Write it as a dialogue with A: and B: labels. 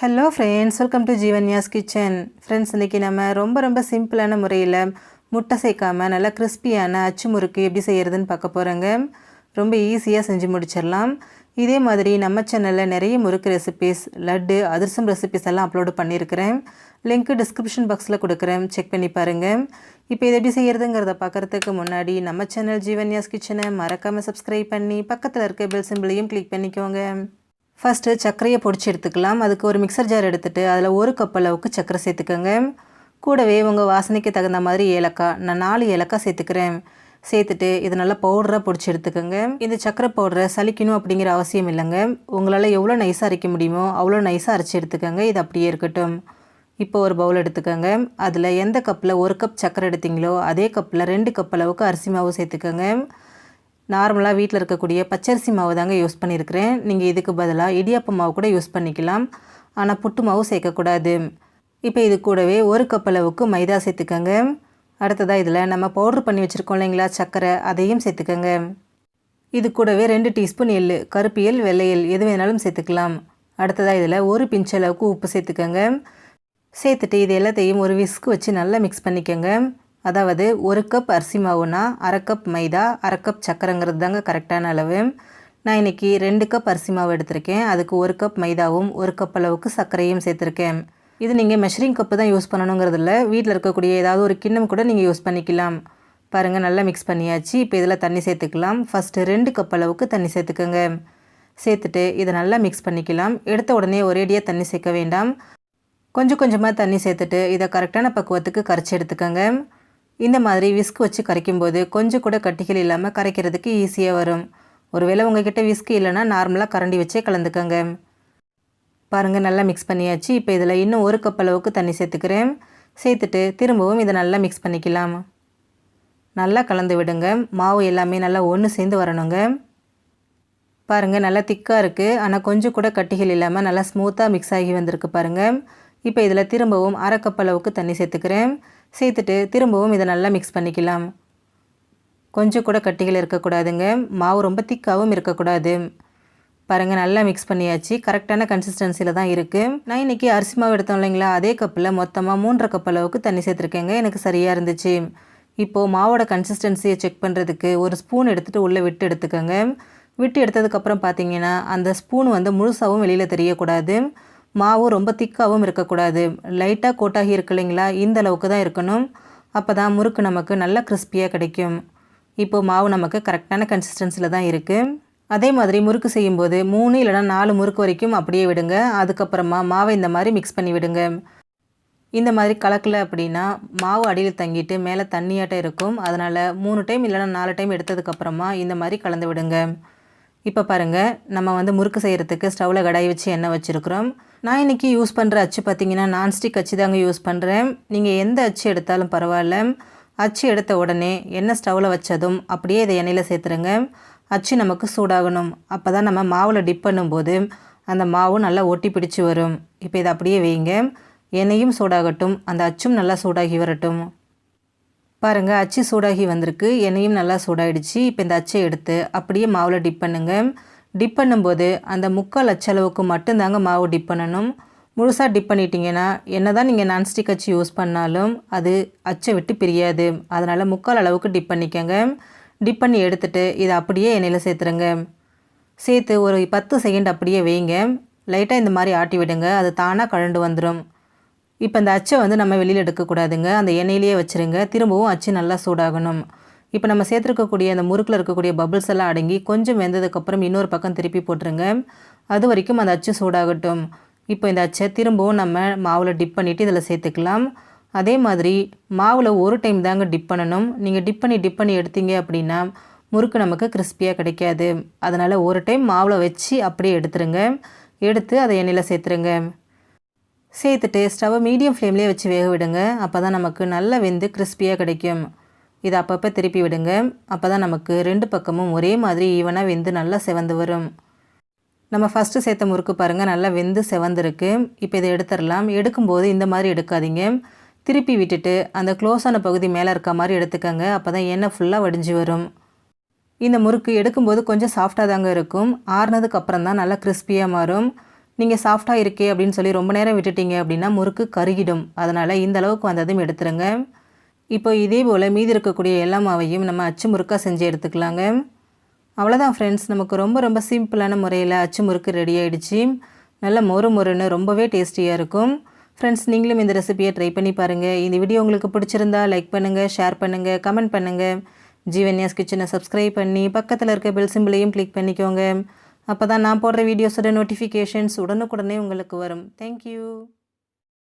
A: Hello friends welcome to Jeevanya's kitchen friends இன்றைக்கி நம்ம ரொம்ப ரொம்ப சிம்பிளான முறையில் முட்டை சேர்க்காம நல்லா கிறிஸ்பியான அச்சு முறுக்கு எப்படி செய்கிறதுன்னு பார்க்க போகிறோங்க ரொம்ப ஈஸியாக செஞ்சு முடிச்சிடலாம். இதே மாதிரி நம்ம சேனலில் நிறைய முறுக்கு ரெசிபீஸ் லட்டு அதிரசம் ரெசிபீஸ் எல்லாம் அப்லோடு பண்ணியிருக்கிறேன். லிங்க்கு டிஸ்கிரிப்ஷன் பாக்ஸில் கொடுக்குறேன். செக் பண்ணி பாருங்கள் இப்போ இதை எப்படி செய்கிறதுங்கிறத பார்க்குறதுக்கு முன்னாடி நம்ம சேனல் ஜீவன்யாஸ் கிச்சனை மறக்காமல் சப்ஸ்கிரைப் பண்ணி பக்கத்தில் இருக்க பெல் சிம்பிளையும் கிளிக் பண்ணிக்கோங்க. ஃபஸ்ட்டு சர்க்கரையை பொடிச்சு எடுத்துக்கலாம். அதுக்கு ஒரு மிக்சர் ஜார் எடுத்துகிட்டு அதில் ஒரு கப் அளவுக்கு சர்க்கரை சேர்த்துக்கோங்க. கூடவே உங்கள் வாசனைக்கு தகுந்த மாதிரி ஏலக்காய் நான் நாலு ஏலக்காய் சேர்த்துக்கிறேன். சேர்த்துட்டு இதை நல்லா பவுடராக பொடிச்சு எடுத்துக்கோங்க. இந்த சர்க்கரை பவுடரை சலிக்கணும் அப்படிங்கிற அவசியம் இல்லைங்க. உங்களால் எவ்வளோ நைஸாக அரைக்க முடியுமோ அவ்வளோ நைஸாக அரைச்சி எடுத்துக்கோங்க. இது அப்படியே இருக்கட்டும். இப்போ ஒரு பவுல் எடுத்துக்கோங்க. அதில் எந்த கப்பில் ஒரு கப் சர்க்கரை எடுத்தீங்களோ அதே கப்பில் ரெண்டு கப் அளவுக்கு அரிசி மாவு சேர்த்துக்கோங்க. நார்மலாக வீட்டில் இருக்கக்கூடிய பச்சரிசி மாவு தாங்க யூஸ் பண்ணியிருக்கிறேன் நீங்கள் இதுக்கு பதிலாக இடியாப்ப மாவு கூட யூஸ் பண்ணிக்கலாம். ஆனால் புட்டு மாவு சேர்க்கக்கூடாது. இப்போ இது கூடவே ஒரு கப் அளவுக்கு மைதா சேர்த்துக்கோங்க. அடுத்ததாக இதில் நம்ம பவுட்ரு பண்ணி வச்சுருக்கோம் இல்லைங்களா சர்க்கரை அதையும் சேர்த்துக்கோங்க. இது கூடவே ரெண்டு டீஸ்பூன் எள் கருப்பு வெள்ளையல் எது வேணாலும் சேர்த்துக்கலாம். அடுத்ததாக இதில் ஒரு பிஞ்ச் அளவுக்கு உப்பு சேர்த்துக்கோங்க. சேர்த்துட்டு இது எல்லாத்தையும் ஒரு விஸ்க்கு வச்சு நல்லா மிக்ஸ் பண்ணிக்கோங்க. அதாவது ஒரு கப் அரிசி மாவுனா அரை கப் மைதா அரை கப் சக்கரைங்கிறது தாங்க கரெக்டான அளவு. நான் இன்றைக்கி ரெண்டு கப் அரிசி மாவு எடுத்திருக்கேன். அதுக்கு ஒரு கப் மைதாவும் ஒரு கப் அளவுக்கு சர்க்கரையும் சேர்த்துருக்கேன். இது நீங்கள் மெஷரிங் கப்பு தான் யூஸ் பண்ணணுங்கிறது இல்லை. வீட்டில் இருக்கக்கூடிய ஏதாவது ஒரு கிண்ணம் கூட நீங்கள் யூஸ் பண்ணிக்கலாம். பாருங்கள் நல்லா மிக்ஸ் பண்ணியாச்சு. இப்போ இதில் தண்ணி சேர்த்துக்கலாம். ஃபஸ்ட்டு ரெண்டு கப் அளவுக்கு தண்ணி சேர்த்துக்கோங்க. சேர்த்துட்டு இதை நல்லா மிக்ஸ் பண்ணிக்கலாம். எடுத்த உடனே ஒரேடியாக தண்ணி சேர்க்க வேண்டாம். கொஞ்சம் கொஞ்சமாக தண்ணி சேர்த்துட்டு இதை கரெக்டான பக்குவத்துக்கு கரைச்சி எடுத்துக்கோங்க. இந்த மாதிரி விஸ்க் வச்சு கரைக்கும்போது கொஞ்சம் கூட கட்டிகள் இல்லாமல் கரைக்கிறதுக்கு ஈஸியாக வரும். ஒருவேளை உங்ககிட்ட விஸ்க் இல்லைன்னா நார்மலாக கரண்டி வச்சே கலந்துக்கோங்க. பாருங்கள் நல்லா மிக்ஸ் பண்ணியாச்சு. இப்போ இதில் இன்னும் ஒரு கப் அளவுக்கு தண்ணி சேர்த்துக்கிறேன். சேர்த்துட்டு திரும்பவும் இதை நல்லா மிக்ஸ் பண்ணிக்கலாம். நல்லா கலந்து விடுங்க. மாவு எல்லாமே நல்லா ஒன்று சேர்ந்து வரணுங்க. பாருங்கள் நல்லா திக்காக இருக்குது ஆனால் கொஞ்சம் கூட கட்டிகள் இல்லாமல் நல்லா ஸ்மூத்தாக மிக்ஸ் ஆகி வந்திருக்கு பாருங்கள் இப்போ இதில் திரும்பவும் அரை கப் அளவுக்கு தண்ணி சேர்த்துக்கிறேன். சேர்த்துட்டு திரும்பவும் இதை நல்லா மிக்ஸ் பண்ணிக்கலாம். கொஞ்சம் கூட கட்டிகள் இருக்கக்கூடாதுங்க. மாவு ரொம்ப திக்காகவும் இருக்கக்கூடாது. பாருங்கள் நல்லா மிக்ஸ் பண்ணியாச்சு. கரெக்டான கன்சிஸ்டன்சியில் தான் இருக்குது நான் இன்றைக்கி அரிசி மாவு எடுத்தோம் இல்லைங்களா? அதே கப்பில் மொத்தமாக மூன்றரை கப் அளவுக்கு தண்ணி சேர்த்துருக்கேங்க. எனக்கு சரியாக இருந்துச்சு. இப்போது மாவோட கன்சிஸ்டன்சியை செக் பண்ணுறதுக்கு ஒரு ஸ்பூன் எடுத்துகிட்டு உள்ளே விட்டு எடுத்துக்கோங்க. விட்டு எடுத்ததுக்கப்புறம் பார்த்தீங்கன்னா அந்த ஸ்பூன் வந்து முழுசாகவும் வெளியில் தெரியக்கூடாது. மாவு ரொம்ப திக்காகவும் இருக்கக்கூடாது. லைட்டாக கோட்டாகி இருக்கு இல்லைங்களா? இந்த அளவுக்கு தான் இருக்கணும். அப்போ தான் முறுக்கு நமக்கு நல்லா கிறிஸ்பியாக கிடைக்கும். இப்போது மாவு நமக்கு கரெக்டான கன்சிஸ்டன்சியில் தான் இருக்குது அதே மாதிரி முறுக்கு செய்யும்போது மூணு இல்லைனா நாலு முறுக்கு வரைக்கும் அப்படியே விடுங்க. அதுக்கப்புறமா மாவை இந்த மாதிரி மிக்ஸ் பண்ணி விடுங்க. இந்த மாதிரி கலக்கல அப்படின்னா மாவு அடியில் தங்கிட்டு மேலே தண்ணியாட்டம் இருக்கும். அதனால் மூணு டைம் இல்லைனா நாலு டைம் எடுத்ததுக்கப்புறமா இந்த மாதிரி கலந்து விடுங்க. இப்போ பாருங்கள் நம்ம வந்து முறுக்கு செய்கிறதுக்கு ஸ்டவ்வில் கடாய் வச்சு எண்ணெய் வச்சுருக்குறோம். நான் இன்றைக்கி யூஸ் பண்ணுற அச்சு பார்த்திங்கன்னா நான்ஸ்டிக் அச்சு தாங்க யூஸ் பண்ணுறேன் நீங்கள் எந்த அச்சு எடுத்தாலும் பரவாயில்ல. அச்சு எடுத்த உடனே எண்ணெய் ஸ்டவ்வில் வச்சதும் அப்படியே இதை எண்ணெயில் சேர்த்துருங்க. அச்சு நமக்கு சூடாகணும். அப்போ தான் நம்ம மாவில் டிப் பண்ணும்போது அந்த மாவும் நல்லா ஒட்டி பிடிச்சி வரும். இப்போ இதை அப்படியே வைங்க. எண்ணெயும் சூடாகட்டும். அந்த அச்சும் நல்லா சூடாகி வரட்டும். பாருங்கள் அச்சு சூடாகி வந்திருக்கு. எண்ணெயும் நல்லா சூடாகிடுச்சு இப்போ இந்த அச்சை எடுத்து அப்படியே மாவில் டிப் பண்ணுங்கள் டிப் பண்ணும்போது அந்த முக்கால் அச்சளவுக்கு மட்டும்தாங்க மாவு டிப் பண்ணணும். முழுசாக டிப் பண்ணிட்டீங்கன்னா என்ன தான் நீங்கள் நான்ஸ்டிக் அச்சு யூஸ் பண்ணாலும் அது அச்சை விட்டு பிரியாது. அதனால் முக்கால் அளவுக்கு டிப் பண்ணிக்கோங்க. டிப் பண்ணி எடுத்துகிட்டு இதை அப்படியே எண்ணெயில் சேர்த்துருங்க. சேர்த்து ஒரு பத்து செகண்ட் அப்படியே வைங்க. லைட்டாக இந்த மாதிரி ஆட்டி விடுங்க. அது தானாக கழண்டு வந்துடும் இப்போ இந்த அச்சை வந்து நம்ம வெளியில் எடுக்கக்கூடாதுங்க. அந்த எண்ணெயிலேயே வச்சுருங்க. திரும்பவும் அச்சு நல்லா சூடாகணும். இப்போ நம்ம சேர்த்துருக்கக்கூடிய அந்த முறுக்கில் இருக்கக்கூடிய பபிள்ஸ் எல்லாம் அடங்கி கொஞ்சம் வெந்ததுக்கப்புறம் இன்னொரு பக்கம் திருப்பி போட்டுருங்க. அது வரைக்கும் அந்த அச்சு சூடாகட்டும். இப்போ இந்த அச்சை திரும்பவும் நம்ம மாவில் டிப் பண்ணிவிட்டு இதில் சேர்த்துக்கலாம். அதே மாதிரி மாவில் ஒரு டைம் தாங்க டிப் பண்ணணும். நீங்கள் டிப் பண்ணி டிப் பண்ணி எடுத்தீங்க அப்படின்னா முறுக்கு நமக்கு கிறிஸ்பியாக கிடைக்காது. அதனால் ஒரு டைம் மாவில் வச்சு அப்படியே எடுத்துருங்க. எடுத்து அதை எண்ணெயில் சேர்த்துருங்க. சேர்த்துட்டு ஸ்டவ்வை மீடியம் ஃப்ளேம்லேயே வச்சு வேக விடுங்க. அப்போ தான் நமக்கு நல்லா வெந்து கிறிஸ்பியாக கிடைக்கும். இதை அப்பப்போ திருப்பி விடுங்க. அப்போ தான் நமக்கு ரெண்டு பக்கமும் ஒரே மாதிரி ஈவனாக வெந்து நல்லா செவந்து வரும். நம்ம ஃபஸ்ட்டு சேர்த்த முறுக்கு பாருங்கள் நல்லா வெந்து செவந்திருக்கு. இப்போ இதை எடுத்துடலாம். எடுக்கும்போது இந்த மாதிரி எடுக்காதீங்க. திருப்பி விட்டுட்டு அந்த க்ளோஸான பகுதி மேலே இருக்க மாதிரி எடுத்துக்கோங்க. அப்போ தான் எண்ணெய் ஃபுல்லாக வடிஞ்சு வரும். இந்த முறுக்கு எடுக்கும்போது கொஞ்சம் சாஃப்டாக தாங்க இருக்கும். ஆறுனதுக்கு அப்புறம் தான் நல்லா கிறிஸ்பியாக மாறும். நீங்கள் சாஃப்டாக இருக்கே அப்படின்னு சொல்லி ரொம்ப நேரம் விட்டுட்டீங்க அப்படின்னா முறுக்கு கருகிடும். அதனால் இந்த அளவுக்கு வந்ததும் எடுத்துருங்க. இப்போ இதே போல் மீதி இருக்கக்கூடிய எல்லா மாவையும் நம்ம அச்சு முறுக்காக செஞ்சு எடுத்துக்கலாங்க. அவ்வளோதான் ஃப்ரெண்ட்ஸ் நமக்கு ரொம்ப ரொம்ப சிம்பிளான முறையில் அச்சு முறுக்கு ரெடி ஆகிடுச்சு நல்ல மொறு மொறுன்னு ரொம்பவே டேஸ்டியாக இருக்கும். ஃப்ரெண்ட்ஸ் நீங்களும் இந்த ரெசிபியை ட்ரை பண்ணி பாருங்கள் இந்த வீடியோ உங்களுக்கு பிடிச்சிருந்தா லைக் பண்ணுங்கள் ஷேர் பண்ணுங்கள் கமெண்ட் பண்ணுங்கள் ஜீவன்யாஸ் கிச்சனை சப்ஸ்கிரைப் பண்ணி பக்கத்தில் இருக்க பெல் சிம்பிளையும் கிளிக் பண்ணிக்கோங்க. அப்போ தான் நான் போடுற வீடியோஸோட நோட்டிஃபிகேஷன்ஸ் உடனுக்குடனே உங்களுக்கு வரும். தேங்க்யூ